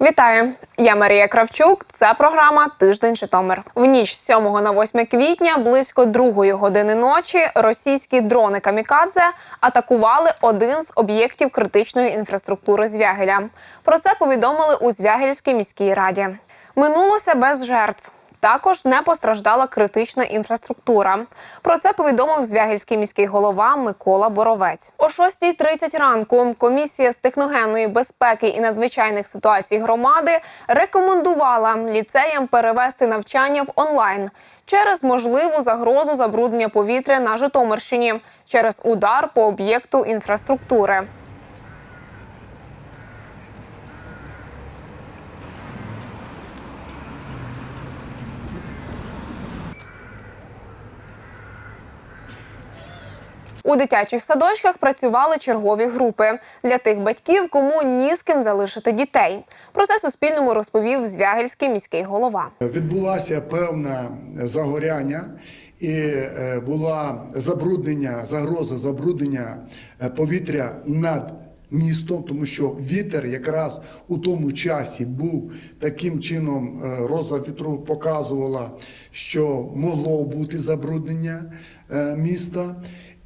Вітаю! Я Марія Кравчук. Це програма Тиждень Житомир. В ніч з 7 на 8 квітня близько 2 години ночі російські дрони Камікадзе атакували один з об'єктів критичної інфраструктури Звягеля. Про це повідомили у Звягельській міській раді. Минулося без жертв. Також не постраждала критична інфраструктура. Про це повідомив Звягільський міський голова Микола Боровець. О 6.30 ранку комісія з техногенної безпеки і надзвичайних ситуацій громади рекомендувала ліцеям перевести навчання в онлайн через можливу загрозу забруднення повітря на Житомирщині через удар по об'єкту інфраструктури. У дитячих садочках працювали чергові групи для тих батьків, кому ні з ким залишити дітей. Про це Суспільному розповів Звягельський міський голова. Відбулася певне загоряння і е, була забруднення, загроза забруднення е, повітря над містом, тому що вітер якраз у тому часі був таким чином, е, роза вітру показувала, що могло бути забруднення міста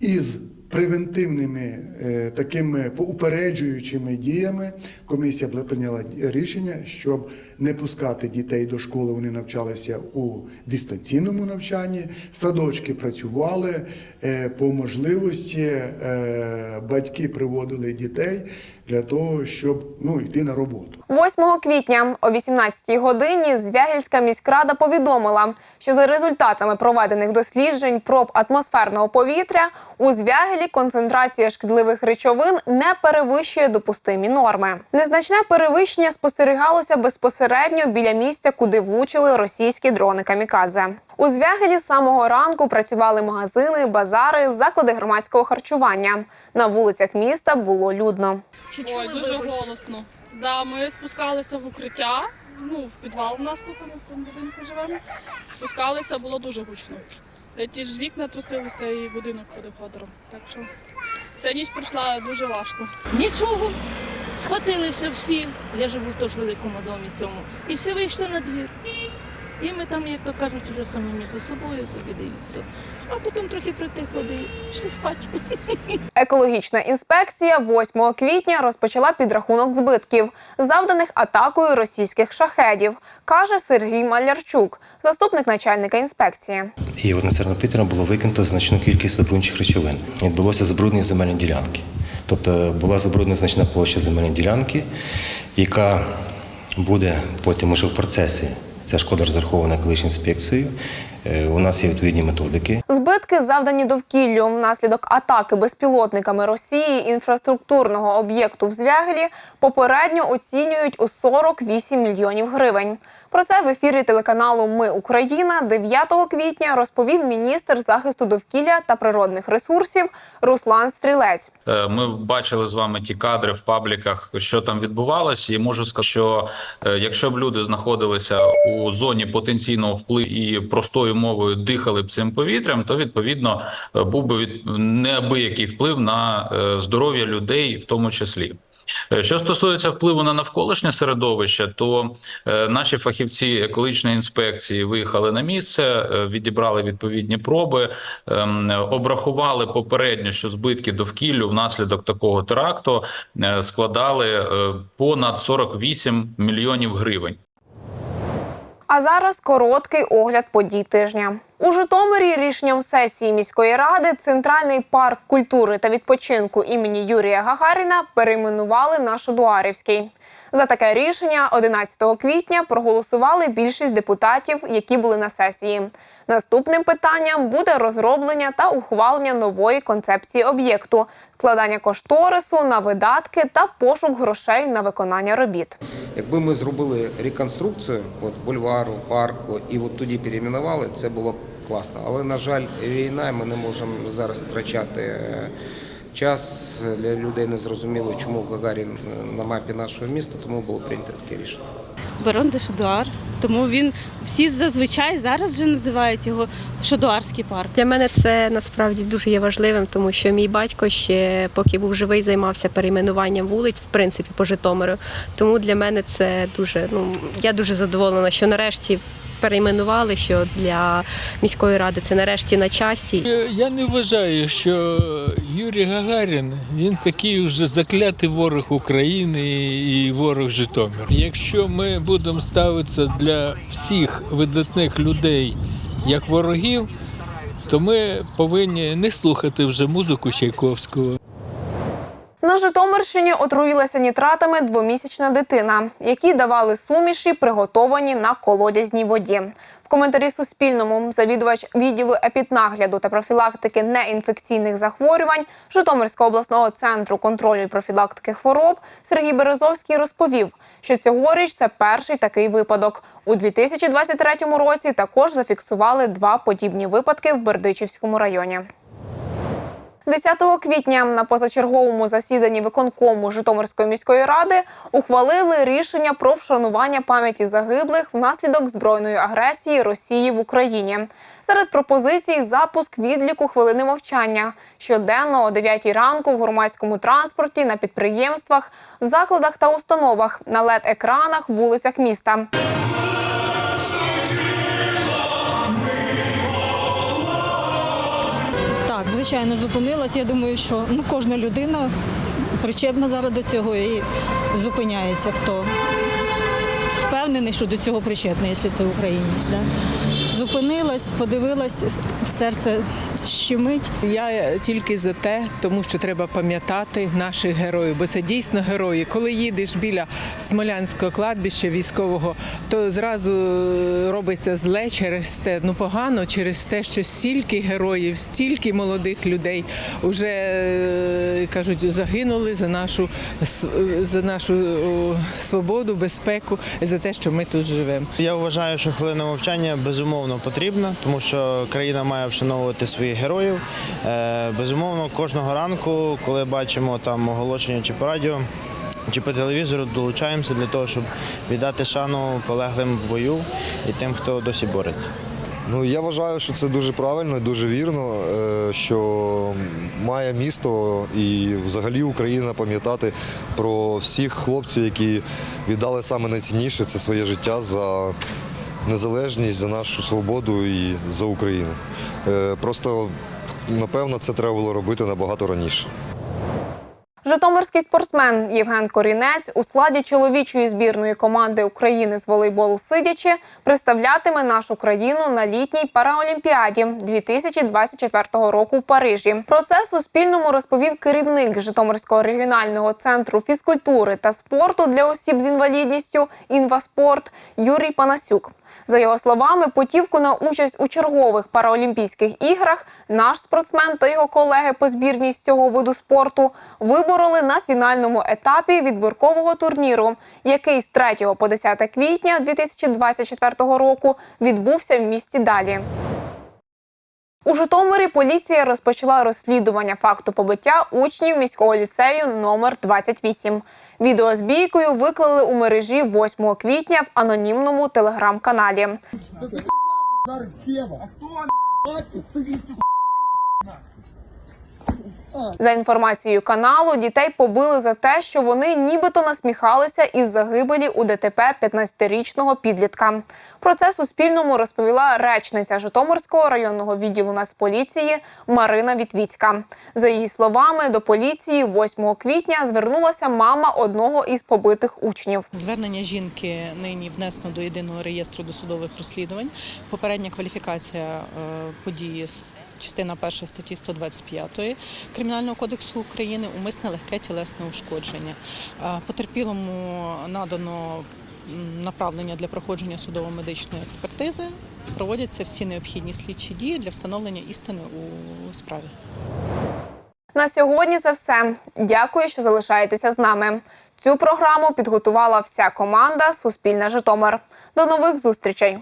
із превентивними е, такими упереджуючими діями комісія прийняла рішення, щоб не пускати дітей до школи. Вони навчалися у дистанційному навчанні. Садочки працювали е, по можливості. е, Батьки приводили дітей для того, щоб ну йти на роботу. 8 квітня о 18 годині Звягільська міськрада повідомила, що за результатами проведених досліджень проб атмосферного повітря у Звягелі концентрація шкідливих речовин не перевищує допустимі норми. Незначне перевищення спостерігалося безпосередньо біля місця, куди влучили російські дрони камікадзе. У Звягелі з самого ранку працювали магазини, базари, заклади громадського харчування. На вулицях міста було людно. Ой, дуже голосно. Да, ми спускалися в укриття. Ну, в підвал в нас тут в тому будинку живемо. Спускалися, було дуже гучно. Е, Ті ж вікна трусилися і будинок ходив ходором. Так що ця ніч пройшла дуже важко. Нічого. Схватилися всі. Я живу в теж великому домі цьому. І всі вийшли на двір. І ми там, як то кажуть, вже самі між собою собі дивіться. А потім трохи притихло, де й спати. Екологічна інспекція 8 квітня розпочала підрахунок збитків, завданих атакою російських шахедів, каже Сергій Малярчук, заступник начальника інспекції. І в атмосферне повітря було викинуто значну кількість забруднюючих речовин. Відбулося забруднення земельної ділянки. Тобто була забруднена значна площа земельної ділянки, яка буде потім уже в процесі. Ця шкода розрахована екологічною. Е, У нас є відповідні методики. Збитки, завдані довкіллю внаслідок атаки безпілотниками Росії інфраструктурного об'єкту в Звягелі, попередньо оцінюють у 48 мільйонів гривень. Про це в ефірі телеканалу Ми Україна 9 квітня розповів міністр захисту довкілля та природних ресурсів Руслан Стрілець. Е, Ми бачили з вами ті кадри в пабліках, що там відбувалося, і можу сказати, що е, якщо б люди знаходилися у зоні потенційного впливу і простою мовою дихали б цим повітрям, то відповідно е, був би від неабиякий вплив на здоров'я людей, в тому числі. Е, Що стосується впливу на навколишнє середовище, то е, наші фахівці екологічної інспекції виїхали на місце, е, відібрали відповідні проби, ем, обрахували попередньо, що збитки довкіллю внаслідок такого теракту складали понад 48 мільйонів гривень. А зараз короткий огляд подій тижня. У Житомирі рішенням сесії міської ради Центральний парк культури та відпочинку імені Юрія Гагаріна перейменували на Шодуарівський. За таке рішення 11 квітня проголосували більшість депутатів, які були на сесії. Наступним питанням буде розроблення та ухвалення нової концепції об'єкту, складання кошторису на видатки та пошук грошей на виконання робіт. Якби ми зробили реконструкцію от, бульвару, парку і от тоді перейменували, це було б класно. Але, на жаль, війна, ми не можемо зараз втрачати е, час для людей не зрозуміло, чому Гагарін е, на мапі нашого міста, тому було прийнято таке рішення. Барон де Шадуар. Тому він всі зазвичай зараз вже називають його Шодуарський парк. Для мене це насправді дуже є важливим, тому що мій батько ще поки був живий, займався перейменуванням вулиць, в принципі, по Житомиру. Тому для мене це дуже ну я дуже задоволена, що нарешті перейменували, що для міської ради це нарешті на часі. Е, Я не вважаю, що Юрій Гагарін він такий вже заклятий ворог України і ворог Житомира. Якщо ми будемо ставитися для всіх видатних людей як ворогів, то ми повинні не слухати вже музику Чайковського. Житомирщині отруїлася нітратами двомісячна дитина, які давали суміші, приготовані на колодязній воді. В коментарі Суспільному завідувач відділу епіднагляду та профілактики неінфекційних захворювань Житомирського обласного центру контролю і профілактики хвороб Сергій Березовський розповів, що цьогоріч це перший такий випадок. У 2023 році також зафіксували два подібні випадки в Бердичівському районі. 10 квітня на позачерговому засіданні виконкому Житомирської міської ради ухвалили рішення про вшанування пам'яті загиблих внаслідок збройної агресії Росії в Україні. Серед пропозицій запуск відліку хвилини мовчання щоденно о 9 ранку в громадському транспорті, на підприємствах, в закладах та установах, на led екранах вулицях міста. Звичайно, зупинилась. Я думаю, що ну, кожна людина причетна зараз до цього і зупиняється, хто впевнений, що до цього причетний, якщо це українець. Да? Зупинилась, подивилась, серце щемить. Я тільки за те, тому що треба пам'ятати наших героїв, бо це дійсно герої. Коли їдеш біля Смолянського кладбища військового, то зразу робиться зле через те, ну погано через те, що стільки героїв, стільки молодих людей вже е, кажуть, загинули за нашу с- за нашу свободу, безпеку, за те, що ми тут живемо. Я вважаю, що хвилина мовчання безумовно потрібна, тому що країна має вшановувати своїх героїв. Е, Безумовно, кожного ранку, коли бачимо там оголошення чи по радіо, чи по телевізору, долучаємося для того, щоб віддати шану полеглим в бою і тим, хто досі бореться. Ну я вважаю, що це дуже правильно і дуже вірно, е, що має місто і взагалі Україна пам'ятати про всіх хлопців, які віддали саме найцінніше це своє життя за незалежність, за нашу свободу і за Україну. Е, Просто напевно це треба було робити набагато раніше. Житомирський спортсмен Євген Корінець у складі чоловічої збірної команди України з волейболу сидячи представлятиме нашу країну на літній параолімпіаді 2024 року в Парижі. Про це Суспільному розповів керівник Житомирського регіонального центру фізкультури та спорту для осіб з інвалідністю «Інваспорт» Юрій Панасюк. За його словами, путівку на участь у чергових параолімпійських іграх наш спортсмен та його колеги по збірній з цього виду спорту вибороли на фінальному етапі відбіркового турніру, який з 3 по 10 квітня 2024 року відбувся в місті Далі. У Житомирі поліція розпочала розслідування факту побиття учнів міського ліцею номер 28. Відео з бійкою виклали у мережі 8 квітня в анонімному телеграм-каналі. За інформацією каналу, дітей побили за те, що вони нібито насміхалися із загибелі у ДТП 15-річного підлітка. Про це Суспільному розповіла речниця Житомирського районного відділу Нацполіції Марина Вітвіцька. За її словами, до поліції 8 квітня звернулася мама одного із побитих учнів. Звернення жінки нині внесено до єдиного реєстру досудових розслідувань. Попередня кваліфікація е, події частина 1 статті 125 Кримінального кодексу України умисне легке тілесне ушкодження. Е, Потерпілому надано направлення для проходження судово-медичної експертизи. Проводяться всі необхідні слідчі дії для встановлення істини у справі. На сьогодні це все. Дякую, що залишаєтеся з нами. Цю програму підготувала вся команда Суспільна Житомир. До нових зустрічей.